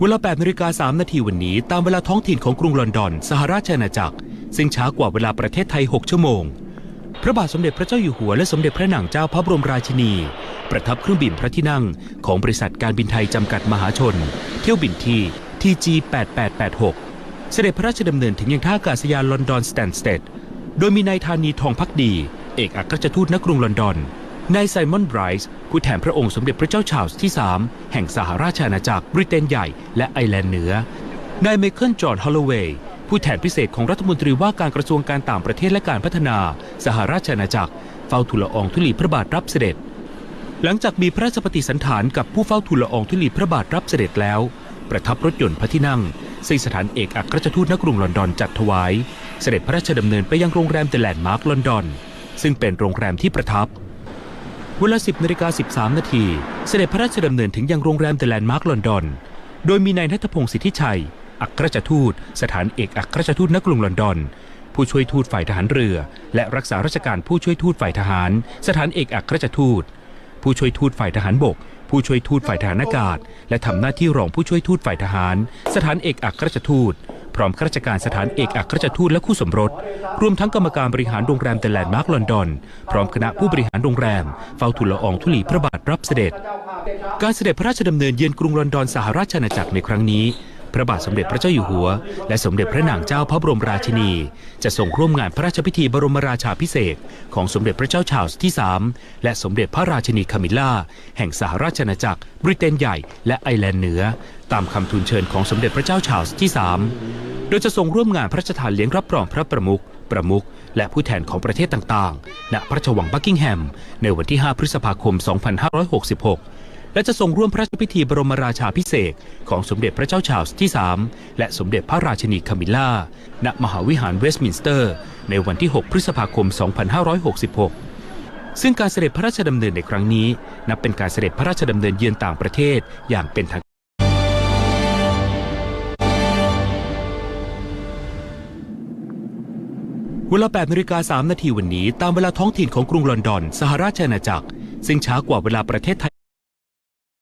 เวลา8นาฬิกา3นาทีวันนี้ตามเวลาท้องถิ่นของกรุงลอนดอน สหราชอาณาจักร ซึ่งช้ากว่าเวลาประเทศไทย 6 ชั่วโมง พระบาทสมเด็จพระเจ้าอยู่หัวและสมเด็จพระนางเจ้าพระบรมราชินี ประทับเครื่องบินพระที่นั่ง ของบริษัทการบินไทยจำกัดมหาชน เที่ยวบินที่ TG 8886 เสด็จพระราชดำเนินถึงยังท่าอากาศยานลอนดอนสแตนสเตดโดยมีนายธานีทองพักดี เอกอัครราชทูตณกรุงลอนดอนนายไซมอนไบรส์ ผู้แทนพระองค์สมเด็จพระเจ้าชาร์ลส์ที่ 3 แห่งสหราชอาณาจักรบริเตนใหญ่และไอร์แลนด์เหนือ นายไมเคิลจอห์นฮอลโลเวย์ผู้แทนพิเศษของรัฐมนตรีว่าการกระทรวงการต่างประเทศและการพัฒนา สหราชอาณาจักร เฝ้าทูลอองธุลีพระบาทรับเสด็จ หลังจากมีพระราชปฏิสันถานกับผู้เฝ้าทูลอองธุลีพระบาทรับเสด็จแล้ว ประทับรถยนต์พระที่นั่งซึ่งสถานเอกอัครราชทูตณกรุงลอนดอนจัดถวาย เสด็จพระราชดำเนินไปยังโรงแรมเดลแลนด์มาร์กลอนดอน ซึ่งเป็นโรงแรมที่ประทับ เวลา 10นาฬิกา13 นาที เสด็จพระราชดำเนินถึงยังโรงแรมเดลแลนด์มาร์กลอนดอน โดยมีนายนัทพงศ์สิทธิชัย อัครราชทูต สถานเอกอัครราชทูตณกรุงลอนดอน ผู้ช่วยทูตฝ่ายทหารเรือ และรักษาราชการผู้ช่วยทูตฝ่ายทหาร สถานเอกอัครราชทูต ผู้ช่วยทูตฝ่ายทหารบก ผู้ช่วยทูตฝ่ายทหารอากาศ และทำหน้าที่รองผู้ช่วยทูตฝ่ายทหาร สถานเอกอัครราชทูต พร้อมข้าราชการสถานเอกอัครราชทูตและคู่สมรส รวมทั้งกรรมการบริหารโรงแรมเดลแลนด์มาร์กลอนดอน พร้อมคณะผู้บริหารโรงแรม เฝ้าทูลละอองธุลีพระบาทรับเสด็จ การเสด็จพระราชดำเนินเยือนกรุงลอนดอนสหราชอาณาจักรในครั้งนี้ พระบาทสมเด็จพระเจ้าอยู่หัว และสมเด็จพระนางเจ้าพระบรมราชินี จะทรงร่วมงานพระราชพิธีบรมราชาพิเศษของสมเด็จพระเจ้าชาร์ลส์ที่ 3 และสมเด็จพระราชินีคามิลล่าแห่งสหราชอาณาจักรบริเตนใหญ่และไอร์แลนด์เหนือตามคำทูลเชิญของสมเด็จพระเจ้าชาร์ลส์ที่ 3 โดยจะทรงร่วมงานพระราชทานเลี้ยงรับรองพระประมุข ประมุข และผู้แทนของประเทศต่างๆ ณ พระราชวังบักกิงแฮม ในวันที่ 5 พฤษภาคม 2566 และจะทรงร่วมพระราชพิธีบรมราชาพิเศษของสมเด็จพระเจ้าชาร์ลส์ที่ 3 และสมเด็จพระราชินีคามิลล่า ณ มหาวิหารเวสต์มินสเตอร์ ในวันที่ 6 พฤษภาคม 2566ซึ่งการเสด็จพระราชดำเนินในครั้งนี้ นับเป็นการเสด็จพระราชดำเนินเยือนต่างประเทศอย่างเป็นทาง เวลา8นาฬิกา3นาทีวันนี้ตามเวลาท้องถิ่นของกรุงลอนดอน สหราชอาณาจักร ซึ่งช้ากว่าเวลาประเทศไทย